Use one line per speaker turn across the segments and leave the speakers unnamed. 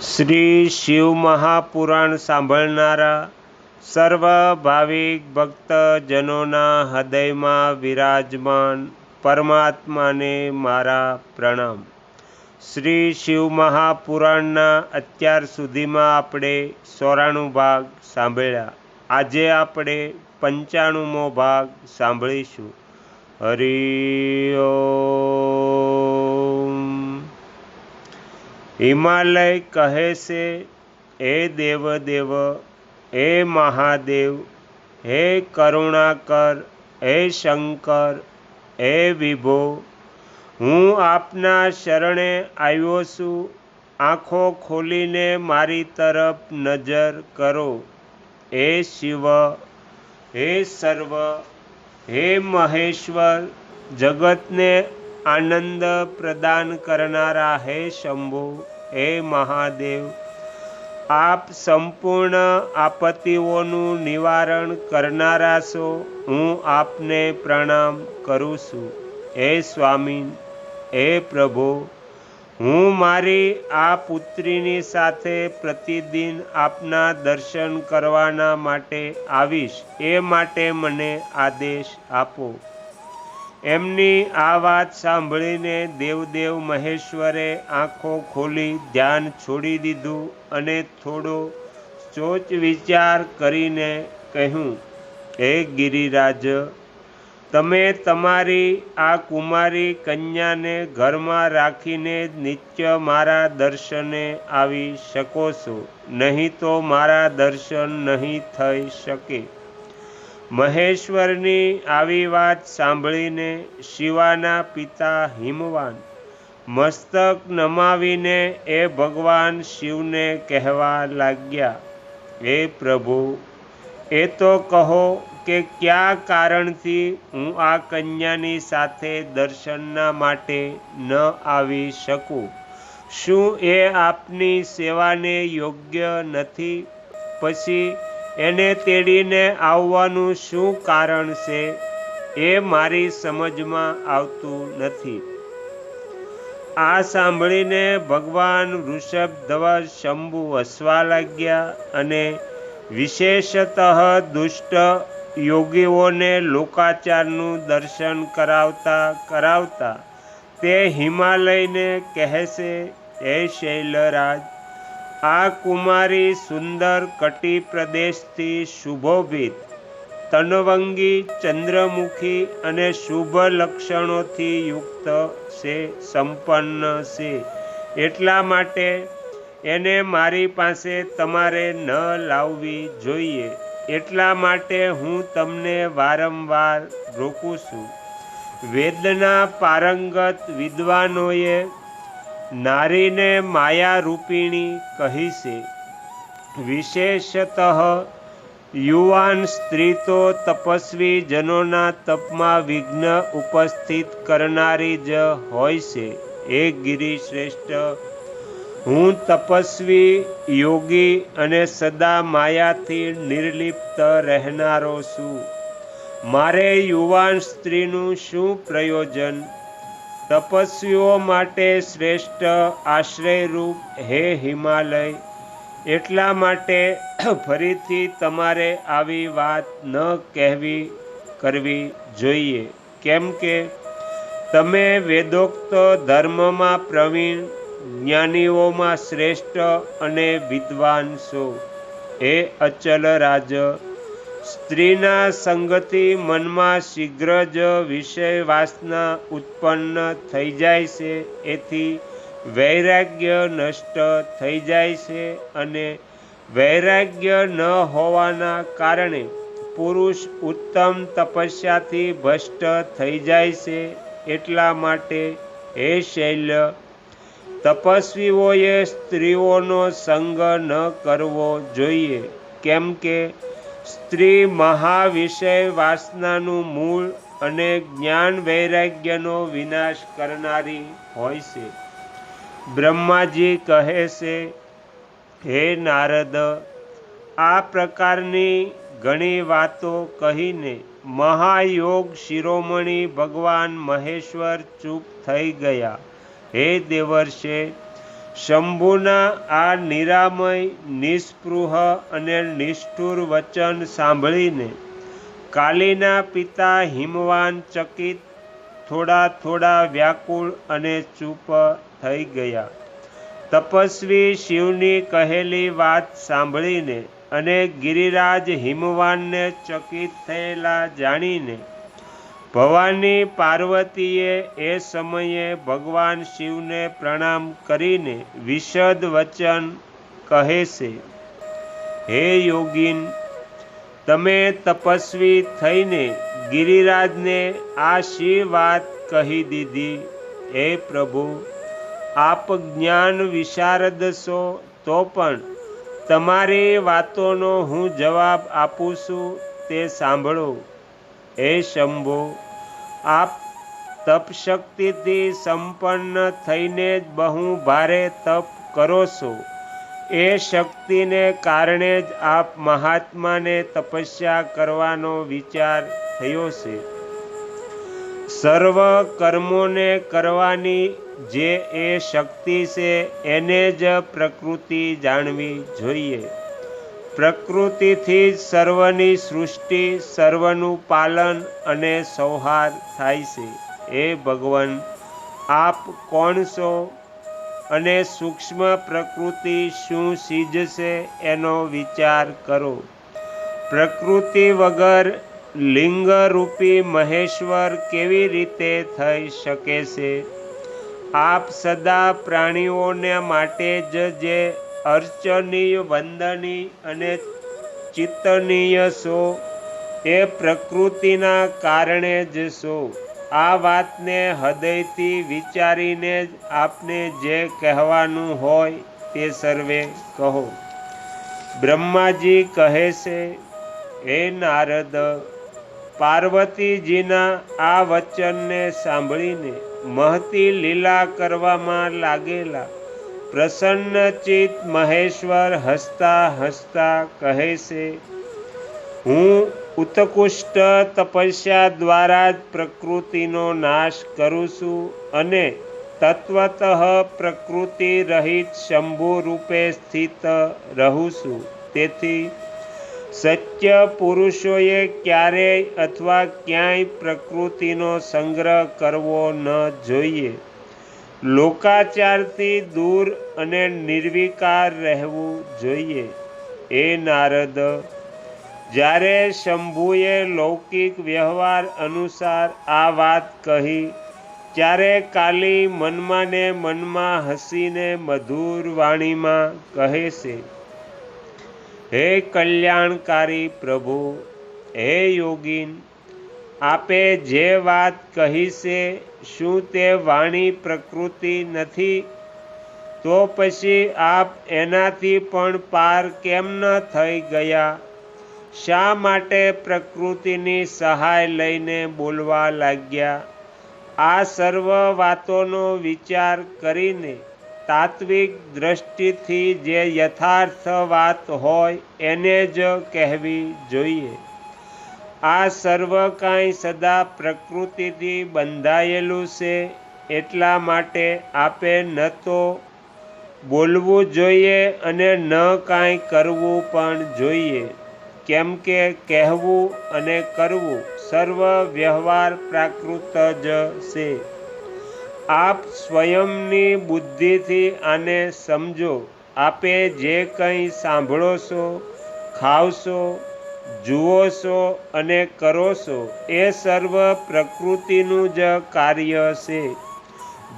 શ્રી શિવ મહાપુરાણ સાંભળનારા સર્વ ભાવિક ભક્તજનોના હૃદયમાં વિરાજમાન પરમાત્માને મારા પ્રણામ. શ્રી શિવ મહાપુરાણના અત્યાર સુધીમાં આપણે સોરાણું ભાગ સાંભળ્યા. આજે આપણે પંચાણુંમો ભાગ સાંભળીશું. હરિ ઓમ હિમાલય કહે છે, હે દેવદેવ, હે મહાદેવ, હે કરુણાકર, હે શંકર, હે વિભો, હું આપના શરણે આવ્યો છું. આંખો ખોલીને મારી તરફ નજર કરો. હે શિવ, હે સર્વ, હે મહેશ્વર, જગતને આનંદ પ્રદાન કરનારા હે શંભુ, હે મહાદેવ. આપ સંપૂર્ણ આપત્તિઓનું નિવારણ કરનારા છો, હું આપને પ્રણામ કરું છું. હે સ્વામી, હે પ્રભુ, હું મારી આ પુત્રીની સાથે પ્રતિદિન આપના દર્શન કરવાના માટે આવીશ. એ માટે મને આદેશ આપો. એમની આ વાત સાંભળીને દેવદેવ મહેશ્વરે આંખો ખોલી ધ્યાન છોડી દીધું અને થોડો સોચ વિચાર કરીને કહ્યું, હે ગિરિરાજ, તમે તમારી આ કુમારી કન્યાને ઘરમાં રાખીને નિત્ય મારા દર્શને આવી શકો છો. નહીં તો મારા દર્શન નહીં થઈ શકે. મહેશ્વરની આવી વાત સાંભળીને શિવાના પિતા હિમવાન મસ્તક નમાવીને એ ભગવાન શિવને કહેવા લાગ્યા, હે પ્રભુ, એ તો કહો કે કયા કારણથી હું આ કન્યાની સાથે દર્શનના માટે ન આવી શકું? શું એ આપની સેવાને યોગ્ય નથી? પછી એને તેડીને આવવાનું શું કારણ છે એ મારી સમજમાં આવતું નથી. આ સાંભળીને ભગવાન વૃષભ ધ્વજ શંભુ હસવા લાગ્યા અને વિશેષતઃ દુષ્ટ યોગીઓને લોકાચારનું દર્શન કરાવતા કરાવતા તે હિમાલયને કહેશે, હે શૈલરાજ આ કુમારી સુંદર કટી પ્રદેશથી શુભોભિત. તનવંગી, ચંદ્રમુખી અને શુભ લક્ષણોથી યુક્ત છે, સંપન્ન છે. એટલા માટે એને મારી પાસે તમારે ન લાવવી જોઈએ. એટલા માટે હું તમને વારંવાર રોકું છું. વેદના પારંગત વિદ્વાનોએ નારીને માયારૂપિણી કહી છે. વિશેષતઃ યુવાન સ્ત્રી તો તપસ્વી જનોના તપમાં વિઘ્ન ઉપસ્થિત કરનારી જ હોય છે. એ ગિરિશ્રેષ્ઠ. હું તપસ્વી, યોગી અને સદા માયાથી નિર્લિપ્ત રહેનારો છું. મારે યુવાન સ્ત્રીનું શું પ્રયોજન? તપસ્વીઓ માટે શ્રેષ્ઠ આશ્રયરૂપ હે હિમાલય. એટલા માટે ફરીથી તમારે આવી વાત ન કહેવી કરવી જોઈએ. કેમ કે તમે વેદોક્ત ધર્મમાં પ્રવીણ, જ્ઞાનીઓમાં શ્રેષ્ઠ અને વિદ્વાન છો. હે અચલ રાજ સ્ત્રીના સંગતિ મનમાં શીઘ્ર જ વિષય વાસના ઉત્પન્ન થઈ જાય છે. એથી વૈરાગ્ય નષ્ટ થઈ જાય છે અને વૈરાગ્ય ન હોવાના કારણે પુરુષ ઉત્તમ તપસ્યાથી ભ્રષ્ટ થઈ જાય છે. એટલા માટે હે શૈલ્ય, તપસ્વીઓએ સ્ત્રીઓનો સંગ ન કરવો જોઈએ. કેમ કે સ્ત્રી મહાવિષય વાસનાનું મૂળ અને જ્ઞાન વૈરાગ્યનો વિનાશ કરનારી હોય છે. બ્રહ્માજી કહે છે, હે નારદ, આ પ્રકારની ઘણી વાતો કહીને મહાયોગ શિરોમણી ભગવાન મહેશ્વર ચૂપ થઈ ગયા. હે દેવર્ષે શંભુના આ નિરામય, નિસ્પૃહ અને નિષ્ઠુર વચન સાંભળીને કાલીના પિતા હિમવાન ચકિત થોડા થોડા વ્યાકુળ અને ચૂપ થઈ ગયા. તપસ્વી શિવની કહેલી વાત સાંભળીને અને ગિરિરાજ હિમવાનને ચકિત થયેલા જાણીને ભવાની પાર્વતીએ એ સમયે ભગવાન શિવને પ્રણામ કરીને વિશદ વચન કહે છે, હે યોગીન, તમે તપસ્વી થઈને ગિરિરાજને આ શી વાત કહી દીધી? હે પ્રભુ, આપ જ્ઞાન વિશારદ છો, તો પણ તમારી વાતોનો હું જવાબ આપું છું, તે સાંભળો. હે શંભો, આપ તપશક્તિથી સંપન્ન થઈને જ બહુ ભારે તપ કરો છો. એ શક્તિને કારણે જ આપ મહાત્માને તપસ્યા કરવાનો વિચાર થયો છે. સર્વ કર્મોને કરવાની જે એ શક્તિ છે, એને જ પ્રકૃતિ જાણવી જોઈએ. પ્રકૃતિથી જ સર્વની સૃષ્ટિ, સર્વનું પાલન અને સંહાર થાય છે. એ ભગવાન, આપ કોણ છો અને સૂક્ષ્મ પ્રકૃતિ શું ચીજ એનો વિચાર કરો. પ્રકૃતિ વગર લિંગરૂપી મહેશ્વર કેવી રીતે થઈ શકે છે? આપ સદા પ્રાણીઓને માટે જ જે અર્ચનીય વંદની અને ચિત્તનીય સો એ પ્રકૃતિના કારણે જ સો આ વાતને હૃદયથી વિચારીને જ આપને જે કહેવાનું હોય તે સર્વે કહો. બ્રહ્માજી કહે છે, હે નારદ, પાર્વતીજીના આ વચનને સાંભળીને મહતી લીલા કરવામાં લાગેલા પ્રસન્નચિત મહેશ્વર હસતા હસતા કહે છે, હું ઉત્કૃષ્ટ તપસ્યા દ્વારા જ પ્રકૃતિનો નાશ કરું છું અને તત્વત પ્રકૃતિ રહિત શંભુ રૂપે સ્થિત રહું છું. તેથી સત્ય પુરુષોએ ક્યારેય અથવા ક્યાંય પ્રકૃતિનો સંગ્રહ કરવો ન જોઈએ. લોકાચારથી દૂર અને નિર્વિકાર રહેવું જોઈએ. એ નારદ, જ્યારે શંભુએ લૌકિક વ્યવહાર અનુસાર આ વાત કહી, ત્યારે કાલી મનમાં ને મનમાં હસીને મધુર વાણીમાં કહે છે, હે કલ્યાણકારી પ્રભુ, હે યોગીન આપે જે વાત કહી છે, શું તે વાણી પ્રકૃતિ નથી? તો પછી આપ એનાથી પણ પાર કેમ ન થઈ ગયા? શા માટે પ્રકૃતિની સહાય લઈને બોલવા લાગ્યા? આ સર્વ વાતોનો વિચાર કરીને તાત્વિક દ્રષ્ટિથી જે યથાર્થ વાત હોય, એને જ કહેવી જોઈએ. આ સર્વ કાંઈ સદા પ્રકૃતિથી બંધાયેલું છે, એટલા માટે આપે ન તો બોલવું જોઈએ અને ન કાંઈ કરવું પણ જોઈએ. કેમ કે કહેવું અને કરવું સર્વ વ્યવહાર પ્રાકૃત જ છે. આપ સ્વયંની બુદ્ધિથી આને સમજો. આપે જે કંઈ સાંભળો છો, ખાવશો જુઓ છો અને કરો છો, એ સર્વ પ્રકૃતિનું જ કાર્ય છે.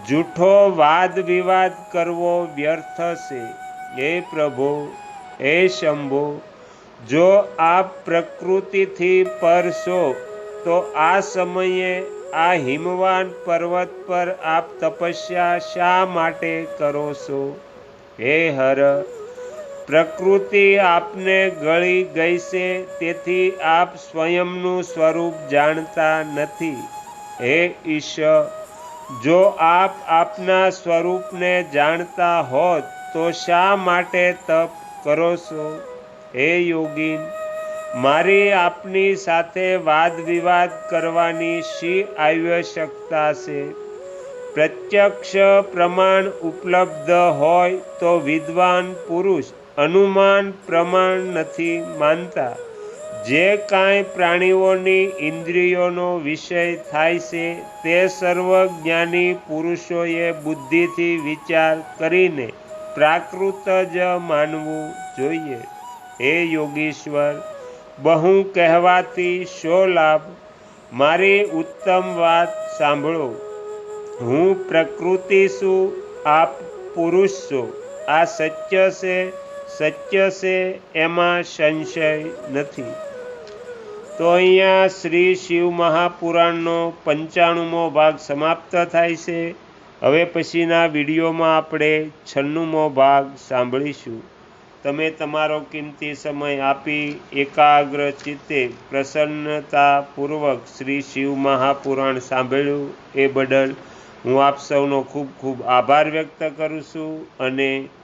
જૂઠો વાદ વિવાદ કરવો વ્યર્થ છે. હે પ્રભો, હે શંભો, જો આપ પ્રકૃતિથી પર છો, તો આ સમયે આ હિમવાન પર્વત પર આપ તપસ્યા શા માટે કરો છો? હે હર પ્રકૃતિ આપને ગળી ગઈ છે, તેથી આપ સ્વયંનું સ્વરૂપ જાણતા નથી. હે ઈશ જો આપ આપના સ્વરૂપને જાણતા હોત, તો શા માટે તપ કરો છો? હે યોગીન, મારી આપની સાથે વાદ વિવાદ કરવાની શી આવશ્યકતા છે? પ્રત્યક્ષ પ્રમાણ ઉપલબ્ધ હોય તો વિદ્વાન પુરુષ અનુમાન પ્રમાણ નથી માનતા. જે કાંઈ પ્રાણીઓની ઇન્દ્રિયોનો વિષય થાય છે, તે સર્વજ્ઞાની પુરુષોએ બુદ્ધિથી વિચાર કરીને પ્રાકૃત જ માનવું જોઈએ. હે યોગીશ્વર, બહુ કહેવાતી શો લાભ? મારી ઉત્તમ વાત સાંભળો. હું પ્રકૃતિ છું આપ પુરુષ છો. આ સત્ય છે સત્ય છે એમાં સંશય નથી. તો અહીંયા શ્રી શિવ મહાપુરાણનો પંચાણુમો ભાગ સમાપ્ત થાય છે. હવે પછીના વિડીયોમાં આપણે છન્નુંમો ભાગ સાંભળીશું. તમે તમારો કિંમતી સમય આપી એકાગ્ર ચિત્તે પ્રસન્નતાપૂર્વક શ્રી શિવ મહાપુરાણ સાંભળ્યું એ બદલ હું આપ સૌનો ખૂબ ખૂબ આભાર વ્યક્ત કરું છું અને